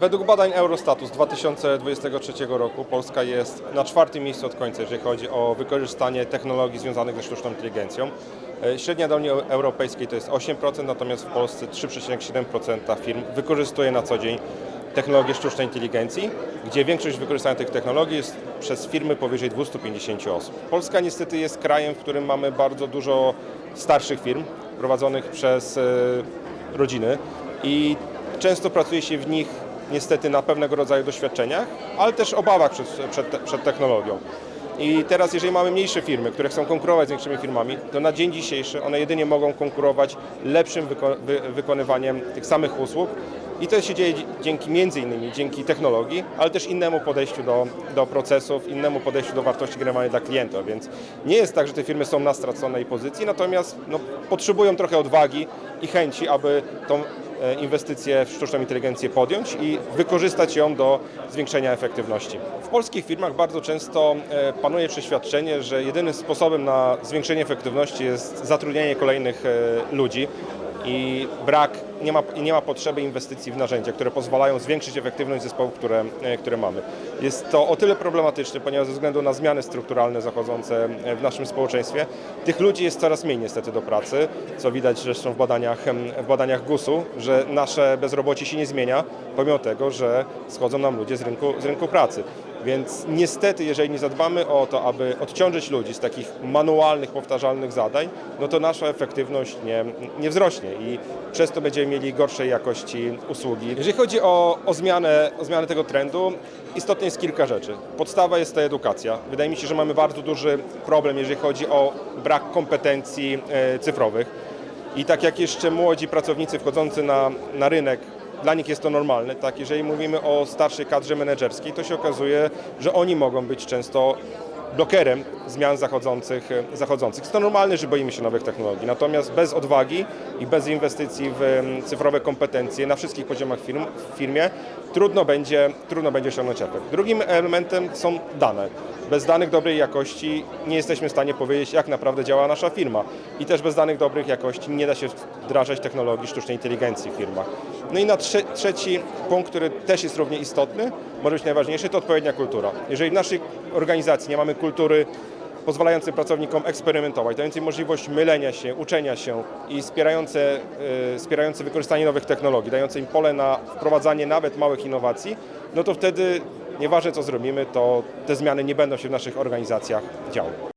Według badań Eurostatu z 2023 roku Polska jest na czwartym miejscu od końca, jeżeli chodzi o wykorzystanie technologii związanych ze sztuczną inteligencją. E, Średnia dla Unii Europejskiej to jest 8%, natomiast w Polsce 3,7% firm wykorzystuje na co dzień technologię sztucznej inteligencji, gdzie większość wykorzystania tych technologii jest przez firmy powyżej 250 osób. Polska niestety jest krajem, w którym mamy bardzo dużo starszych firm prowadzonych przez e, rodziny i często pracuje się w nich niestety na pewnego rodzaju doświadczeniach, ale też obawach przed, przed, przed technologią. I teraz, jeżeli mamy mniejsze firmy, które chcą konkurować z większymi firmami, to na dzień dzisiejszy one jedynie mogą konkurować lepszym wyko wy wykonywaniem tych samych usług. I to się dzieje dzi- dzięki między innymi dzięki technologii, ale też innemu podejściu do, do procesów, innemu podejściu do wartości generowanej dla klienta. Więc nie jest tak, że te firmy są na straconej pozycji, natomiast no, potrzebują trochę odwagi i chęci, aby tą inwestycję w sztuczną inteligencję podjąć i wykorzystać ją do zwiększenia efektywności. W polskich firmach bardzo często e, panuje przeświadczenie, że jedynym sposobem na zwiększenie efektywności jest zatrudnienie kolejnych e, ludzi i brak, nie ma, nie ma potrzeby inwestycji w narzędzia, które pozwalają zwiększyć efektywność zespołów, które, e, które mamy. Jest to o tyle problematyczne, ponieważ ze względu na zmiany strukturalne zachodzące e, w naszym społeczeństwie, tych ludzi jest coraz mniej niestety do pracy, co widać zresztą w badaniach, w badaniach GUS-u, że nasze bezrobocie się nie zmienia, pomimo tego, że schodzą nam ludzie z rynku, z rynku pracy. Więc niestety, jeżeli nie zadbamy o to, aby odciążyć ludzi z takich manualnych, powtarzalnych zadań, no to nasza efektywność nie, nie wzrośnie i przez to będziemy mieli gorszej jakości usługi. Jeżeli chodzi o, o, zmianę, o zmianę tego trendu, istotne jest kilka rzeczy. Podstawa jest to edukacja. Wydaje mi się, że mamy bardzo duży problem, jeżeli chodzi o brak kompetencji e, cyfrowych. I tak jak jeszcze młodzi pracownicy wchodzący na, na rynek, dla nich jest to normalne, tak? Jeżeli mówimy o starszej kadrze menedżerskiej, to się okazuje, że oni mogą być często blokerem zmian zachodzących. zachodzących. Jest to normalne, że boimy się nowych technologii, natomiast bez odwagi i bez inwestycji w em, cyfrowe kompetencje na wszystkich poziomach firm, w firmie trudno będzie, trudno będzie osiągnąć efekt. Drugim elementem są dane. Bez danych dobrej jakości nie jesteśmy w stanie powiedzieć, jak naprawdę działa nasza firma. I też bez danych dobrych jakości nie da się wdrażać technologii sztucznej inteligencji w firmach. No i na trze- trzeci punkt, który też jest równie istotny, może być najważniejszy, to odpowiednia kultura. Jeżeli w naszej organizacji nie mamy kultury pozwalającej pracownikom eksperymentować, dającej możliwość mylenia się, uczenia się i wspierające, y, wspierające wykorzystanie nowych technologii, dające im pole na wprowadzanie nawet małych innowacji, no to wtedy nieważne co zrobimy, to te zmiany nie będą się w naszych organizacjach działy.